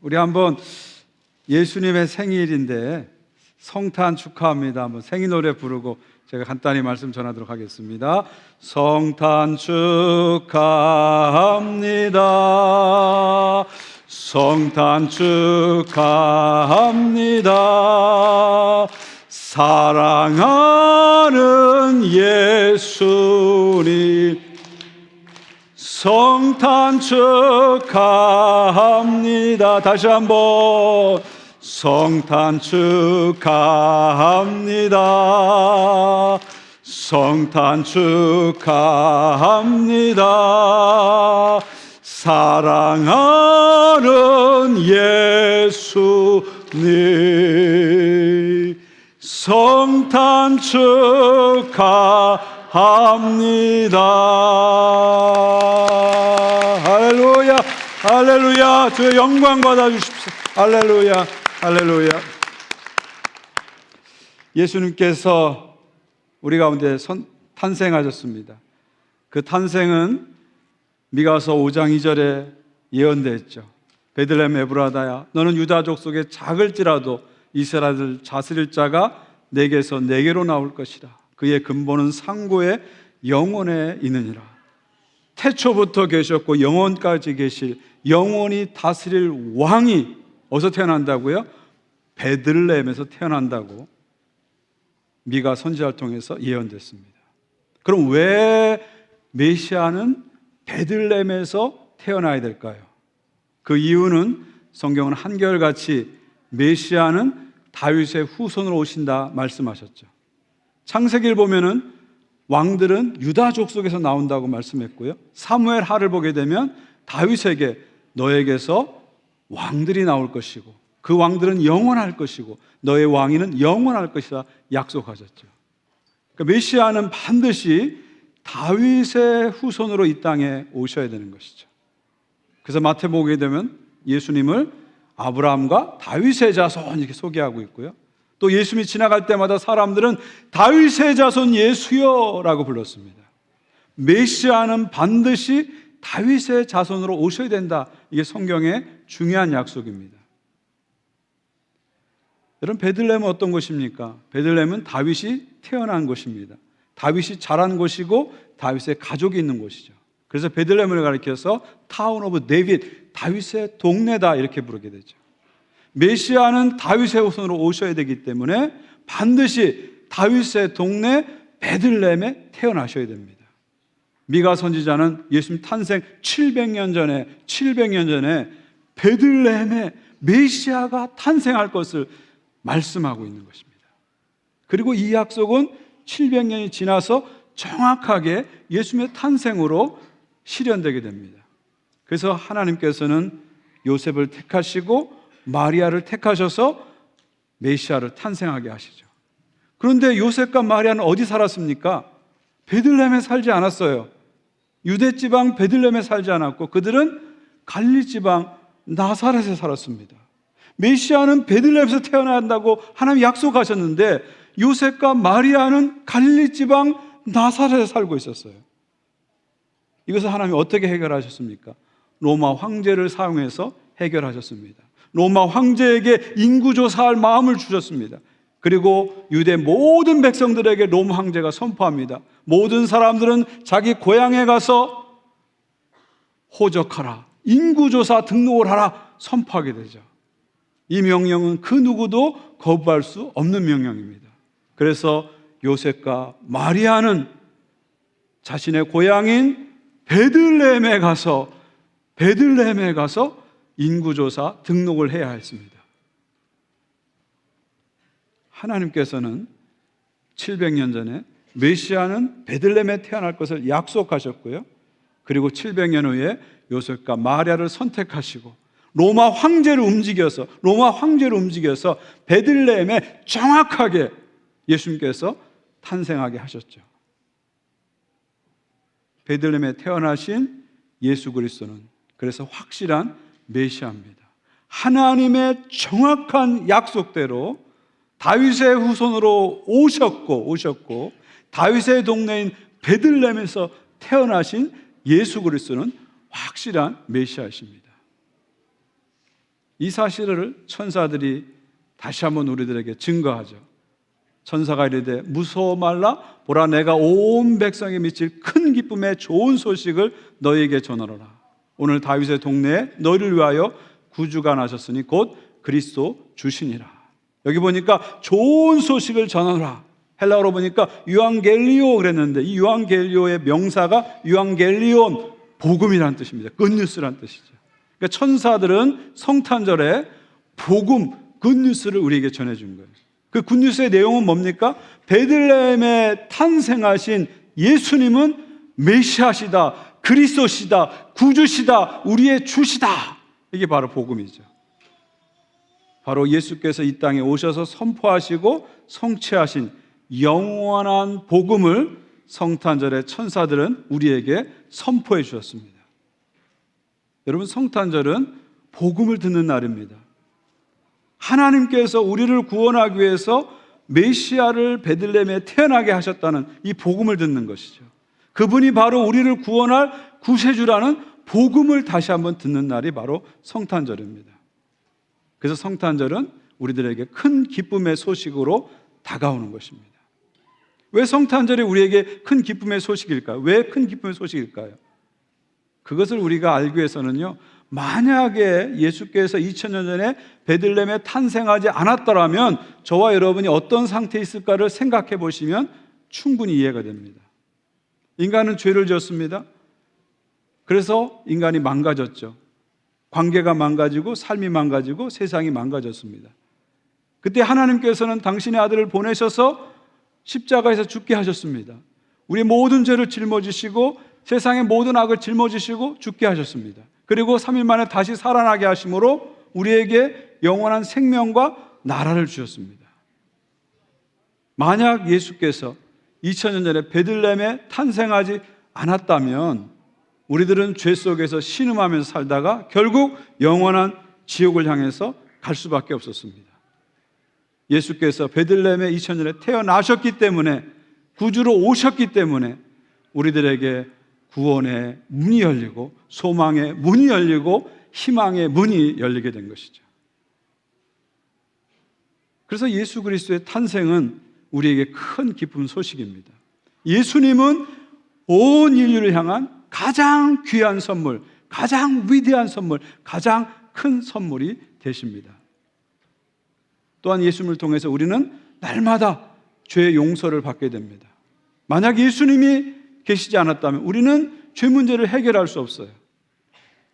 우리 한번 예수님의 생일인데 성탄 축하합니다. 한번 생일 노래 부르고 제가 간단히 말씀 전하도록 하겠습니다. 성탄 축하합니다. 성탄 축하합니다. 사랑하는 예수님 성탄 축하합니다. 다시 한번 성탄 축하합니다. 성탄 축하합니다. 사랑하는 예수님 성탄 축하 합니다. 할렐루야, 할렐루야. 주의 영광 받아 주십시오. 할렐루야, 할렐루야. 예수님께서 우리 가운데 선, 탄생하셨습니다. 그 탄생은 미가서 5장 2절에 예언되었죠. 베들레헴 에브라다야 너는 유다족 속에 작을지라도 이스라엘 자스릴 자가 내게서 내게로 나올 것이라. 그의 근본은 상고의 영원에 있느니라. 태초부터 계셨고 영원까지 계실 영원히 다스릴 왕이 어디서 태어난다고요? 베들레헴에서 태어난다고 미가 선지자를 통해서 예언됐습니다. 그럼 왜 메시아는 베들레헴에서 태어나야 될까요? 그 이유는 성경은 한결같이 메시아는 다윗의 후손으로 오신다 말씀하셨죠. 창세기를 보면은 왕들은 유다족 속에서 나온다고 말씀했고요. 사무엘 하를 보게 되면 다윗에게 너에게서 왕들이 나올 것이고 그 왕들은 영원할 것이고 너의 왕위는 영원할 것이다 약속하셨죠. 그러니까 메시아는 반드시 다윗의 후손으로 이 땅에 오셔야 되는 것이죠. 그래서 마태복음 보게 되면 예수님을 아브라함과 다윗의 자손 이렇게 소개하고 있고요. 또 예수님이 지나갈 때마다 사람들은 다윗의 자손 예수여라고 불렀습니다. 메시아는 반드시 다윗의 자손으로 오셔야 된다. 이게 성경의 중요한 약속입니다. 여러분 베들레헴은 어떤 곳입니까? 베들레헴은 다윗이 태어난 곳입니다. 다윗이 자란 곳이고 다윗의 가족이 있는 곳이죠. 그래서 베들레헴을 가리켜서 타운 오브 데빗, 다윗의 동네다 이렇게 부르게 되죠. 메시아는 다윗의 후손으로 오셔야 되기 때문에 반드시 다윗의 동네 베들레헴에 태어나셔야 됩니다. 미가 선지자는 예수님 탄생 700년 전에 700년 전에 베들레헴에 메시아가 탄생할 것을 말씀하고 있는 것입니다. 그리고 이 약속은 700년이 지나서 정확하게 예수님의 탄생으로 실현되게 됩니다. 그래서 하나님께서는 요셉을 택하시고 마리아를 택하셔서 메시아를 탄생하게 하시죠. 그런데 요셉과 마리아는 어디 살았습니까? 베들레헴에 살지 않았어요. 유대 지방 베들레헴에 살지 않았고 그들은 갈리 지방 나사렛에 살았습니다. 메시아는 베들레헴에서 태어나야 한다고 하나님 약속하셨는데 요셉과 마리아는 갈리 지방 나사렛에 살고 있었어요. 이것을 하나님이 어떻게 해결하셨습니까? 로마 황제를 사용해서 해결하셨습니다. 로마 황제에게 인구조사할 마음을 주셨습니다. 그리고 유대 모든 백성들에게 로마 황제가 선포합니다. 모든 사람들은 자기 고향에 가서 호적하라. 인구조사 등록을 하라. 선포하게 되죠. 이 명령은 그 누구도 거부할 수 없는 명령입니다. 그래서 요셉과 마리아는 자신의 고향인 베들레헴에 가서 베들레헴에 가서 인구조사 등록을 해야 했습니다. 하나님께서는 700년 전에 메시아는 베들레헴에 태어날 것을 약속하셨고요. 그리고 700년 후에 요셉과 마리아를 선택하시고 로마 황제를 움직여서 로마 황제를 움직여서 베들레헴에 정확하게 예수님께서 탄생하게 하셨죠. 베들레헴에 태어나신 예수 그리스도는 그래서 확실한 메시아입니다. 하나님의 정확한 약속대로 다윗의 후손으로 오셨고 오셨고 다윗의 동네인 베들레헴에서 태어나신 예수 그리스도는 확실한 메시아이십니다. 이 사실을 천사들이 다시 한번 우리들에게 증거하죠. 천사가 이르되 무서워 말라 보라 내가 온 백성에 미칠 큰 기쁨의 좋은 소식을 너희에게 전하노라. 오늘 다윗의 동네에 너희를 위하여 구주가 나셨으니 곧 그리스도 주시니라. 여기 보니까 좋은 소식을 전하노라. 헬라어로 보니까 유앙겔리오 그랬는데 이 유앙겔리오의 명사가 유앙겔리온 복음이라는 뜻입니다. 굿뉴스라는 뜻이죠. 그러니까 천사들은 성탄절에 복음 굿뉴스를 우리에게 전해 준 거예요. 그 굿뉴스의 내용은 뭡니까? 베들레헴에 탄생하신 예수님은 메시아시다, 그리스도시다, 구주시다, 우리의 주시다. 이게 바로 복음이죠. 바로 예수께서 이 땅에 오셔서 선포하시고 성취하신 영원한 복음을 성탄절의 천사들은 우리에게 선포해 주셨습니다. 여러분 성탄절은 복음을 듣는 날입니다. 하나님께서 우리를 구원하기 위해서 메시아를 베들레헴에 태어나게 하셨다는 이 복음을 듣는 것이죠. 그분이 바로 우리를 구원할 구세주라는 복음을 다시 한번 듣는 날이 바로 성탄절입니다. 그래서 성탄절은 우리들에게 큰 기쁨의 소식으로 다가오는 것입니다. 왜 성탄절이 우리에게 큰 기쁨의 소식일까요? 왜 큰 기쁨의 소식일까요? 그것을 우리가 알기 위해서는요. 만약에 예수께서 2000년 전에 베들레헴에 탄생하지 않았더라면 저와 여러분이 어떤 상태에 있을까를 생각해 보시면 충분히 이해가 됩니다. 인간은 죄를 지었습니다. 그래서 인간이 망가졌죠. 관계가 망가지고 삶이 망가지고 세상이 망가졌습니다. 그때 하나님께서는 당신의 아들을 보내셔서 십자가에서 죽게 하셨습니다. 우리 모든 죄를 짊어지시고 세상의 모든 악을 짊어지시고 죽게 하셨습니다. 그리고 3일 만에 다시 살아나게 하심으로 우리에게 영원한 생명과 나라를 주셨습니다. 만약 예수께서 2000년 전에 베들렘에 탄생하지 않았다면 우리들은 죄 속에서 신음하면서 살다가 결국 영원한 지옥을 향해서 갈 수밖에 없었습니다. 예수께서 베들렘에 2000년에 태어나셨기 때문에 구주로 오셨기 때문에 우리들에게 구원의 문이 열리고 소망의 문이 열리고 희망의 문이 열리게 된 것이죠. 그래서 예수 그리스도의 탄생은 우리에게 큰 기쁜 소식입니다. 예수님은 온 인류를 향한 가장 귀한 선물, 가장 위대한 선물, 가장 큰 선물이 되십니다. 또한 예수님을 통해서 우리는 날마다 죄의 용서를 받게 됩니다. 만약 예수님이 계시지 않았다면 우리는 죄 문제를 해결할 수 없어요.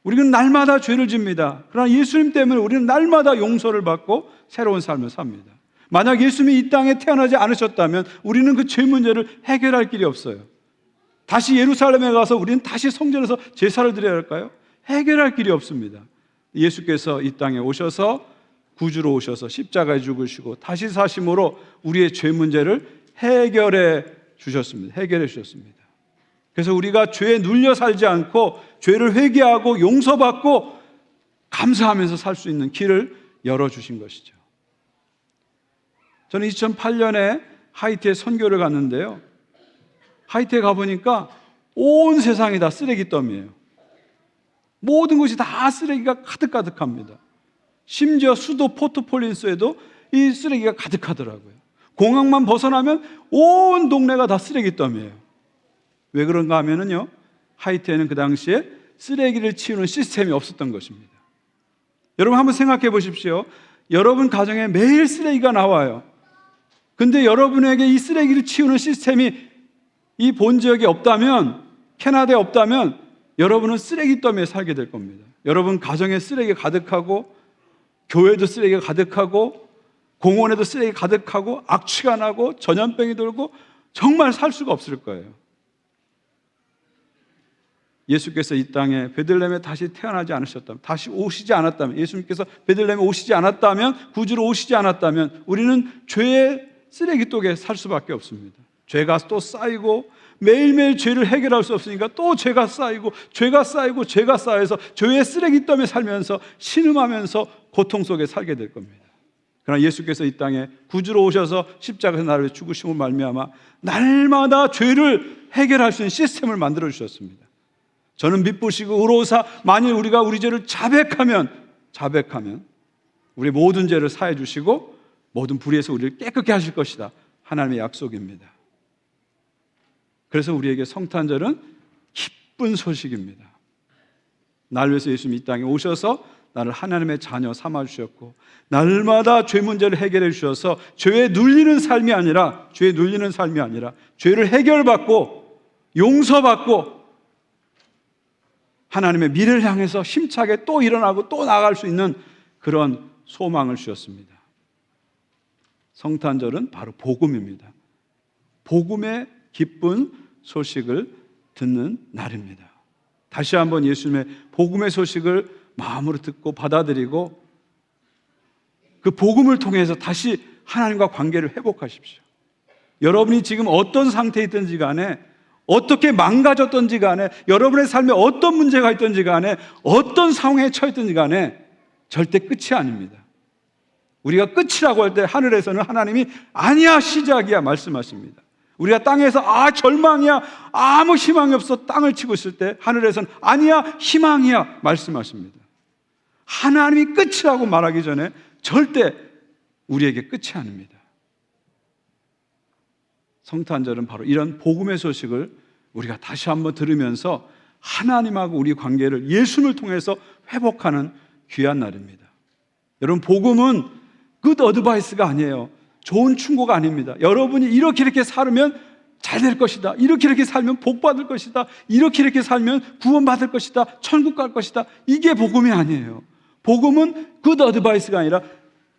우리는 날마다 죄를 집니다. 그러나 예수님 때문에 우리는 날마다 용서를 받고 새로운 삶을 삽니다. 만약 예수님이 이 땅에 태어나지 않으셨다면 우리는 그 죄 문제를 해결할 길이 없어요. 다시 예루살렘에 가서 우리는 다시 성전에서 제사를 드려야 할까요? 해결할 길이 없습니다. 예수께서 이 땅에 오셔서 구주로 오셔서 십자가에 죽으시고 다시 사심으로 우리의 죄 문제를 해결해 주셨습니다. 해결해 주셨습니다. 그래서 우리가 죄에 눌려 살지 않고 죄를 회개하고 용서받고 감사하면서 살 수 있는 길을 열어 주신 것이죠. 저는 2008년에 하이티에 선교를 갔는데요. 하이티에 가보니까 온 세상이 다 쓰레기 더미예요. 모든 것이 다 쓰레기가 가득가득합니다. 심지어 수도 포트폴린스에도 이 쓰레기가 가득하더라고요. 공항만 벗어나면 온 동네가 다 쓰레기 더미예요. 왜 그런가 하면은요. 하이티에는 그 당시에 쓰레기를 치우는 시스템이 없었던 것입니다. 여러분 한번 생각해 보십시오. 여러분 가정에 매일 쓰레기가 나와요. 근데 여러분에게 이 쓰레기를 치우는 시스템이 이 본 지역에 없다면 캐나다에 없다면 여러분은 쓰레기 더미에 살게 될 겁니다. 여러분 가정에 쓰레기 가득하고 교회도 쓰레기가 가득하고 공원에도 쓰레기 가득하고 악취가 나고 전염병이 돌고 정말 살 수가 없을 거예요. 예수께서 이 땅에 베들레헴에 다시 태어나지 않으셨다면, 다시 오시지 않았다면, 예수님께서 베들레헴에 오시지 않았다면, 구주로 오시지 않았다면, 우리는 죄의 쓰레기독에 살 수밖에 없습니다. 죄가 또 쌓이고 매일매일 죄를 해결할 수 없으니까 또 죄가 쌓이고 죄가 쌓이고 죄가 쌓여서 죄의 쓰레기 더미에 살면서 신음하면서 고통 속에 살게 될 겁니다. 그러나 예수께서 이 땅에 구주로 오셔서 십자가에서 나를 죽으심을 말미암아 날마다 죄를 해결할 수 있는 시스템을 만들어 주셨습니다. 저는 믿부시고 의로사 만일 우리가 우리 죄를 자백하면 자백하면 우리 모든 죄를 사해 주시고 모든 불의에서 우리를 깨끗게 하실 것이다. 하나님의 약속입니다. 그래서 우리에게 성탄절은 기쁜 소식입니다. 날 위해서 예수님이 이 땅에 오셔서 나를 하나님의 자녀 삼아 주셨고 날마다 죄 문제를 해결해 주셔서 죄에 눌리는 삶이 아니라 죄에 눌리는 삶이 아니라 죄를 해결받고 용서받고 하나님의 미래를 향해서 힘차게 또 일어나고 또 나갈 수 있는 그런 소망을 주셨습니다. 성탄절은 바로 복음입니다. 복음의 기쁜 소식을 듣는 날입니다. 다시 한번 예수님의 복음의 소식을 마음으로 듣고 받아들이고 그 복음을 통해서 다시 하나님과 관계를 회복하십시오. 여러분이 지금 어떤 상태에 있든지 간에 어떻게 망가졌던지 간에 여러분의 삶에 어떤 문제가 있든지 간에 어떤 상황에 처했든지 간에 절대 끝이 아닙니다. 우리가 끝이라고 할 때 하늘에서는 하나님이 아니야 시작이야 말씀하십니다. 우리가 땅에서 아 절망이야 아무 희망이 없어 땅을 치고 있을 때 하늘에서는 아니야 희망이야 말씀하십니다. 하나님이 끝이라고 말하기 전에 절대 우리에게 끝이 아닙니다. 성탄절은 바로 이런 복음의 소식을 우리가 다시 한번 들으면서 하나님하고 우리 관계를 예수를 통해서 회복하는 귀한 날입니다. 여러분 복음은 굿 어드바이스가 아니에요. 좋은 충고가 아닙니다. 여러분이 이렇게 이렇게 살면 잘 될 것이다. 이렇게 이렇게 살면 복 받을 것이다. 이렇게 이렇게 살면 구원 받을 것이다. 천국 갈 것이다. 이게 복음이 아니에요. 복음은 굿 어드바이스가 아니라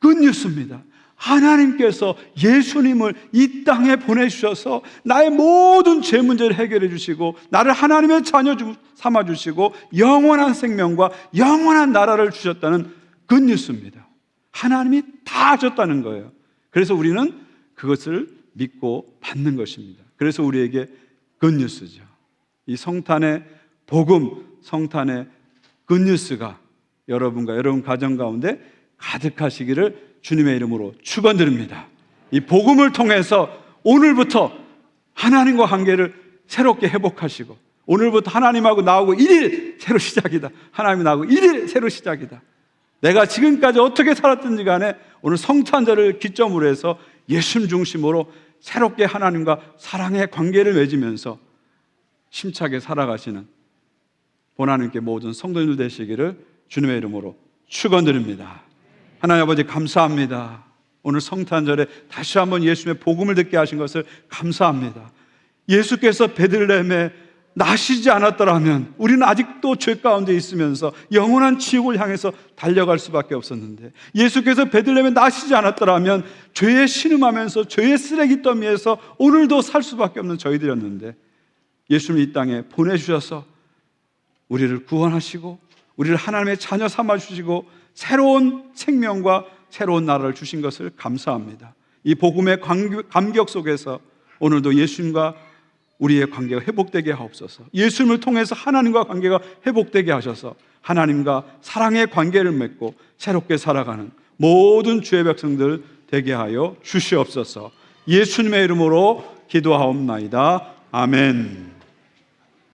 굿 뉴스입니다. 하나님께서 예수님을 이 땅에 보내주셔서 나의 모든 죄 문제를 해결해 주시고 나를 하나님의 자녀 삼아 주시고 영원한 생명과 영원한 나라를 주셨다는 굿 뉴스입니다. 하나님이 다 하셨다는 거예요. 그래서 우리는 그것을 믿고 받는 것입니다. 그래서 우리에게 굿뉴스죠. 이 성탄의 복음, 성탄의 굿뉴스가 여러분과 여러분 가정 가운데 가득하시기를 주님의 이름으로 축원드립니다. 이 복음을 통해서 오늘부터 하나님과 관계를 새롭게 회복하시고 오늘부터 하나님하고 나하고 1일 새로 시작이다. 하나님 나하고 1일 새로 시작이다. 내가 지금까지 어떻게 살았든지 간에 오늘 성탄절을 기점으로 해서 예수님 중심으로 새롭게 하나님과 사랑의 관계를 맺으면서 힘차게 살아가시는 보나님께 모든 성도님들 되시기를 주님의 이름으로 축원드립니다. 하나님 아버지 감사합니다. 오늘 성탄절에 다시 한번 예수님의 복음을 듣게 하신 것을 감사합니다. 예수께서 베들레헴에 나시지 않았더라면 우리는 아직도 죄 가운데 있으면서 영원한 지옥을 향해서 달려갈 수밖에 없었는데 예수께서 베들레헴에 나시지 않았더라면 죄에 신음하면서 죄의 쓰레기 더미에서 오늘도 살 수밖에 없는 저희들이었는데 예수님 이 땅에 보내주셔서 우리를 구원하시고 우리를 하나님의 자녀 삼아 주시고 새로운 생명과 새로운 나라를 주신 것을 감사합니다. 이 복음의 감격 속에서 오늘도 예수님과 우리의 관계가 회복되게 하옵소서. 예수님을 통해서 하나님과 관계가 회복되게 하셔서 하나님과 사랑의 관계를 맺고 새롭게 살아가는 모든 주의 백성들 되게 하여 주시옵소서. 예수님의 이름으로 기도하옵나이다. 아멘.